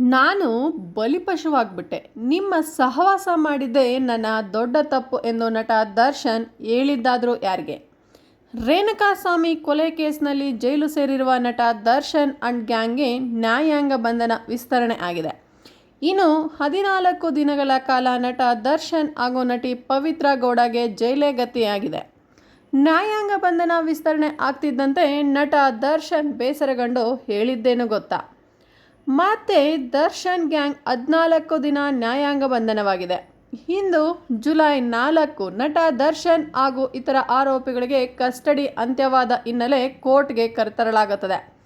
ನಾನು ಬಲಿಪಶುವಾಗ್ಬಿಟ್ಟೆ. ನಿಮ್ಮ ಸಹವಾಸ ಮಾಡಿದ್ದೇ ನನ್ನ ದೊಡ್ಡ ತಪ್ಪು ಎಂದು ನಟ ದರ್ಶನ್ ಹೇಳಿದ್ದಾದರೂ ಯಾರಿಗೆ? ರೇಣುಕಾಸ್ವಾಮಿ ಕೊಲೆ ಕೇಸ್ನಲ್ಲಿ ಜೈಲು ಸೇರಿರುವ ನಟ ದರ್ಶನ್ ಅಂಡ್ ಗ್ಯಾಂಗ್ಗೆ ನ್ಯಾಯಾಂಗ ಬಂಧನ ವಿಸ್ತರಣೆ ಆಗಿದೆ. ಇನ್ನು ಹದಿನಾಲ್ಕು ದಿನಗಳ ಕಾಲ ನಟ ದರ್ಶನ್ ಹಾಗೂ ನಟಿ ಪವಿತ್ರ ಗೌಡಗೆ ಜೈಲೇ ಗತಿಯಾಗಿದೆ. ನ್ಯಾಯಾಂಗ ಬಂಧನ ವಿಸ್ತರಣೆ ಆಗ್ತಿದ್ದಂತೆ ನಟ ದರ್ಶನ್ ಬೇಸರಗೊಂಡು ಹೇಳಿದ್ದೇನು ಗೊತ್ತಾ? ಮತ್ತೆ ದರ್ಶನ್ ಗ್ಯಾಂಗ್ ಹದಿನಾಲ್ಕು ದಿನ ನ್ಯಾಯಾಂಗ ಬಂಧನವಾಗಿದೆ. ಇಂದು ಜುಲೈ ನಾಲ್ಕು ನಟ ದರ್ಶನ್ ಹಾಗೂ ಇತರ ಆರೋಪಿಗಳಿಗೆ ಕಸ್ಟಡಿ ಅಂತ್ಯವಾದ ಹಿನ್ನೆಲೆ ಕೋರ್ಟ್ಗೆ ಕರೆತರಲಾಗುತ್ತದೆ.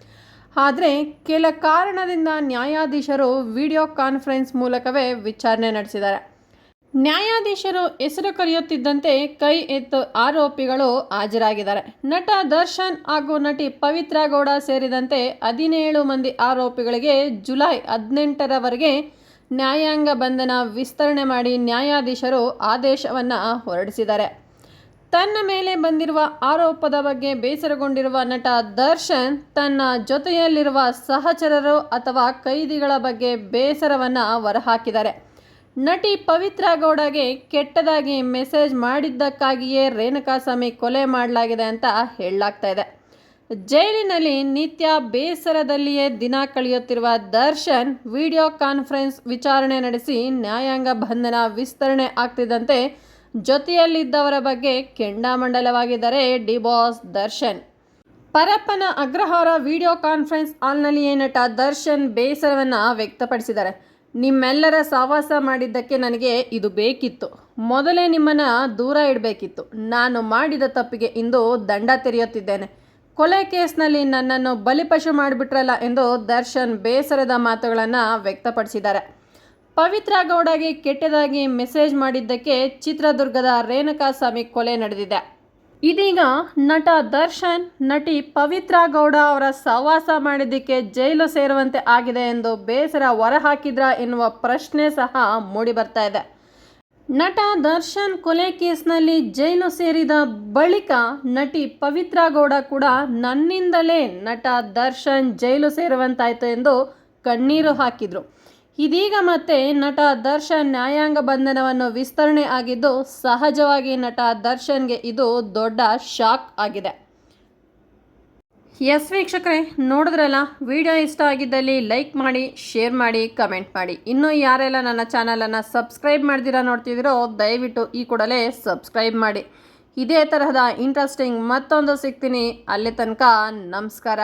ಆದರೆ ಕೆಲ ಕಾರಣದಿಂದ ನ್ಯಾಯಾಧೀಶರು ವಿಡಿಯೋ ಕಾನ್ಫರೆನ್ಸ್ ಮೂಲಕವೇ ವಿಚಾರಣೆ ನಡೆಸಿದ್ದಾರೆ. ನ್ಯಾಯಾಧೀಶರು ಹೆಸರು ಕರೆಯುತ್ತಿದ್ದಂತೆ ಕೈ ಎತ್ತು ಆರೋಪಿಗಳು ಹಾಜರಾಗಿದ್ದಾರೆ. ನಟ ದರ್ಶನ್ ಹಾಗೂ ನಟಿ ಪವಿತ್ರ ಗೌಡ ಸೇರಿದಂತೆ ಹದಿನೇಳು ಮಂದಿ ಆರೋಪಿಗಳಿಗೆ ಜುಲೈ ಹದಿನೆಂಟರವರೆಗೆ ನ್ಯಾಯಾಂಗ ಬಂಧನ ವಿಸ್ತರಣೆ ಮಾಡಿ ನ್ಯಾಯಾಧೀಶರು ಆದೇಶವನ್ನು ಹೊರಡಿಸಿದ್ದಾರೆ. ತನ್ನ ಮೇಲೆ ಬಂದಿರುವ ಆರೋಪದ ಬಗ್ಗೆ ಬೇಸರಗೊಂಡಿರುವ ನಟ ದರ್ಶನ್ ತನ್ನ ಜೊತೆಯಲ್ಲಿರುವ ಸಹಚರರು ಅಥವಾ ಕೈದಿಗಳ ಬಗ್ಗೆ ಬೇಸರವನ್ನು ಹೊರಹಾಕಿದ್ದಾರೆ. ನಟಿ ಪವಿತ್ರ ಗೌಡಗೆ ಕೆಟ್ಟದಾಗಿ ಮೆಸೇಜ್ ಮಾಡಿದ್ದಕ್ಕಾಗಿಯೇ ರೇಣುಕಾಸ್ವಾಮಿ ಕೊಲೆ ಮಾಡಲಾಗಿದೆ ಅಂತ ಹೇಳಲಾಗ್ತಾ ಇದೆ. ಜೈಲಿನಲ್ಲಿ ನಿತ್ಯ ಬೇಸರದಲ್ಲಿಯೇ ದಿನ ಕಳೆಯುತ್ತಿರುವ ದರ್ಶನ್ ವಿಡಿಯೋ ಕಾನ್ಫರೆನ್ಸ್ ವಿಚಾರಣೆ ನಡೆಸಿ ನ್ಯಾಯಾಂಗ ಬಂಧನ ವಿಸ್ತರಣೆ ಆಗ್ತಿದ್ದಂತೆ ಜೊತೆಯಲ್ಲಿದ್ದವರ ಬಗ್ಗೆ ಕೆಂಡಾಮಂಡಲವಾಗಿದ್ದಾರೆ D boss Darshan. Parappana Agrahara video conference ಹಾಲ್ನಲ್ಲಿಯೇ ನಟ ದರ್ಶನ್ ಬೇಸರವನ್ನು ವ್ಯಕ್ತಪಡಿಸಿದ್ದಾರೆ. ನಿಮ್ಮೆಲ್ಲರ ಸಹವಾಸ ಮಾಡಿದ್ದಕ್ಕೆ ನನಗೆ ಇದು ಬೇಕಿತ್ತು. ಮೊದಲೇ ನಿಮ್ಮನ್ನು ದೂರ ಇಡಬೇಕಿತ್ತು. ನಾನು ಮಾಡಿದ ತಪ್ಪಿಗೆ ಇಂದು ದಂಡ ತೆರೆಯುತ್ತಿದ್ದೇನೆ. ಕೊಲೆ ಕೇಸ್ನಲ್ಲಿ ನನ್ನನ್ನು ಬಲಿಪಶು ಮಾಡಿಬಿಟ್ರಲ್ಲ ಎಂದು ದರ್ಶನ್ ಬೇಸರದ ಮಾತುಗಳನ್ನು ವ್ಯಕ್ತಪಡಿಸಿದ್ದಾರೆ. ಪವಿತ್ರ ಗೌಡಗೆ ಕೆಟ್ಟದಾಗಿ ಮೆಸೇಜ್ ಮಾಡಿದ್ದಕ್ಕೆ ಚಿತ್ರದುರ್ಗದ ರೇಣುಕಾಸ್ವಾಮಿ ಕೊಲೆ ನಡೆದಿದೆ. ಇದೀಗ ನಟ ದರ್ಶನ್, ನಟಿ ಪವಿತ್ರ ಗೌಡ ಅವರ ಸಹವಾಸ ಮಾಡಿದ್ದಕ್ಕೆ ಜೈಲು ಸೇರುವಂತೆ ಆಗಿದೆ ಎಂದು ಬೇಸರ ಹೊರಹಾಕಿದ್ರ ಎನ್ನುವ ಪ್ರಶ್ನೆ ಸಹ ಮೂಡಿಬರ್ತಾ ಇದೆ. ನಟ ದರ್ಶನ್ ಕೊಲೆ ಕೇಸ್ನಲ್ಲಿ ಜೈಲು ಸೇರಿದ ಬಳಿಕ ನಟಿ ಪವಿತ್ರ ಗೌಡ ಕೂಡ ನನ್ನಿಂದಲೇ ನಟ ದರ್ಶನ್ ಜೈಲು ಸೇರುವಂತಾಯಿತು ಎಂದು ಕಣ್ಣೀರು ಹಾಕಿದರು. ಇದೀಗ ಮತ್ತೆ ನಟ ದರ್ಶನ್ ನ್ಯಾಯಾಂಗ ಬಂಧನವನ್ನು ವಿಸ್ತರಣೆ ಆಗಿದ್ದು, ಸಹಜವಾಗಿ ನಟ ದರ್ಶನ್ಗೆ ಇದು ದೊಡ್ಡ ಶಾಕ್ ಆಗಿದೆ. ಎಸ್ ವೀಕ್ಷಕರೇ, ನೋಡಿದ್ರಲ್ಲ, ವಿಡಿಯೋ ಇಷ್ಟ ಆಗಿದ್ದಲ್ಲಿ ಲೈಕ್ ಮಾಡಿ, ಶೇರ್ ಮಾಡಿ, ಕಮೆಂಟ್ ಮಾಡಿ. ಇನ್ನೂ ಯಾರೆಲ್ಲ ನನ್ನ ಚಾನಲನ್ನು ಸಬ್ಸ್ಕ್ರೈಬ್ ಮಾಡ್ದಿರಾ ನೋಡ್ತಿದ್ದೀರೋ ದಯವಿಟ್ಟು ಈ ಕೂಡಲೇ ಸಬ್ಸ್ಕ್ರೈಬ್ ಮಾಡಿ. ಇದೇ ತರಹದ ಇಂಟ್ರೆಸ್ಟಿಂಗ್ ಮತ್ತೊಂದು ಸಿಗ್ತೀನಿ. ಅಲ್ಲಿ ತನಕ ನಮಸ್ಕಾರ.